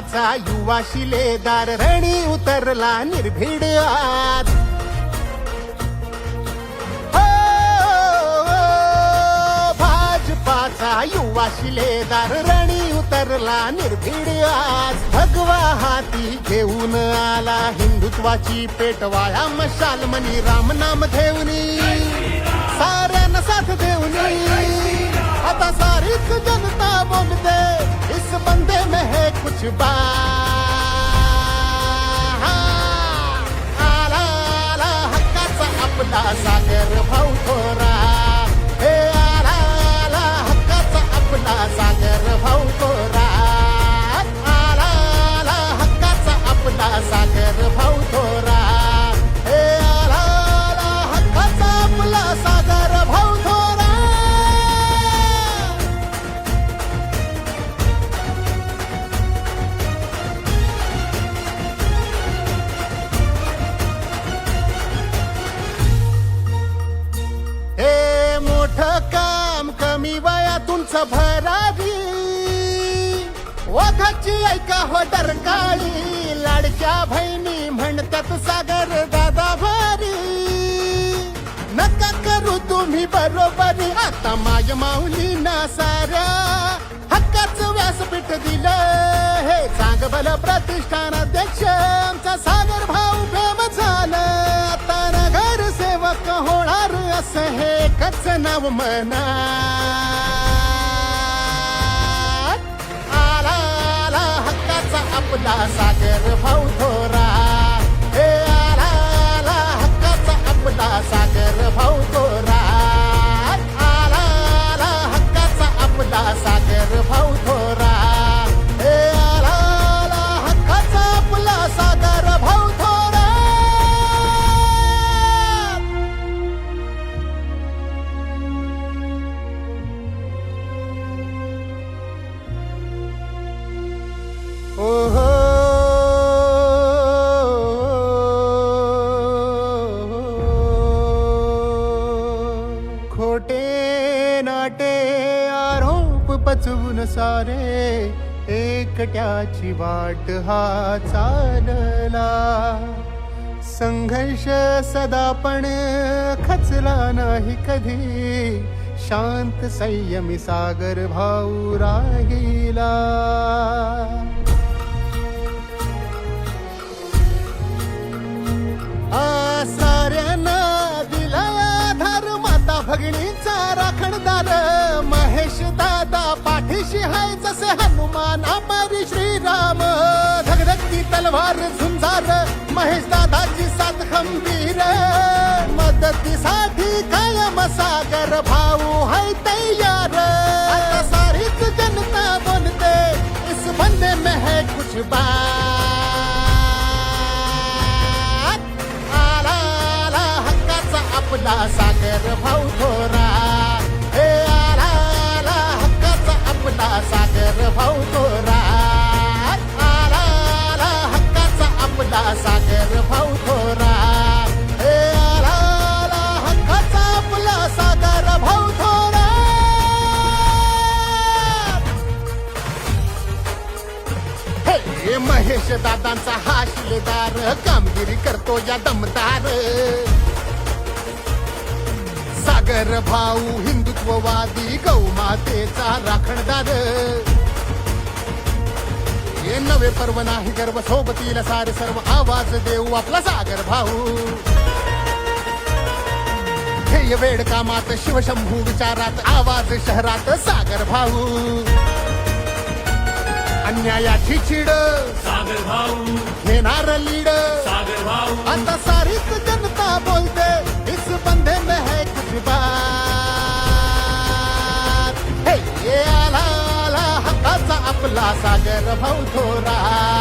हो, हो, भाजपाचा युवा शिलेदार रणी उतरला निर्भीड आत. भाजपाचा युवा शिलेदार रणी उतरला निर्भीड आज भगवा हाती घेऊन आला हिंदुत्वाची पेटवाळा मशाल मनी राम नाम घेऊनी साऱ्यांना साथ देऊनी. आता सारीच शुभा आला आला हक्काचा आपला सागर भाऊ थोरा. भरारी. ओघाची ऐका हो डरकाळी. लाडक्या बहिणी म्हणतात सागर दादा भारी. नका करू तुम्ही बरोबरी. आता माय माऊली ना साऱ्या हक्काचं व्यासपीठ दिलं. हे चांग भलं प्रतिष्ठान अध्यक्ष. आमचा सागर भाऊ प्रेम झालं. आता नगर सेवक होणार असं हे कच नाव म्हणा. आपला सागर भाऊ थोरा हे आला आला हक्काचा आपला सागर भाऊ थोरा आला आला हक्काचा आपला सागर भाऊ थोरा हे आला आला हक्काचा आपला सागर भाऊ थोरा ओहो नाटे आरोप पचवून सारे. एकट्याची वाट हा चालला. संघर्ष सदा पण खचला नाही कधी. शांत संयमी सागर भाऊ राहिला. माता राखणदार महेश दादा पाठीशी हाय जसे हनुमान अमरी श्रीराम. धगधगती तलवार झुंजार महेश दादाची साथ खंबीर. मदतीसाठी कायम सागर भाऊ हाय तैयार. आता सारीच जनता बोलते इस बंदे में है कुछ बात. आला आला हक्काचा आपला सागर सागर भाऊ थोरा. हे आला आला हक्काचा आपला सागर भाऊ थोरा. हे महेश दादांचा हा शिलेदार कामगिरी करतो या दमदार. सागर भाऊ हिंदुत्ववादी गौमातेचा राखणदार. हे नवे पर्व नाही गर्व सोबतीला सारे सर्व आवाज देऊ आपला सागर भाऊ. ध्येय वेड कामात शिवशंभू विचारात आवाज शहरात सागर भाऊ. अन्यायाची चिड सागर भाऊ. घेणार लीड. सागर भाऊ. आता सारीच जनता बोलते सागर भाऊ थोरा.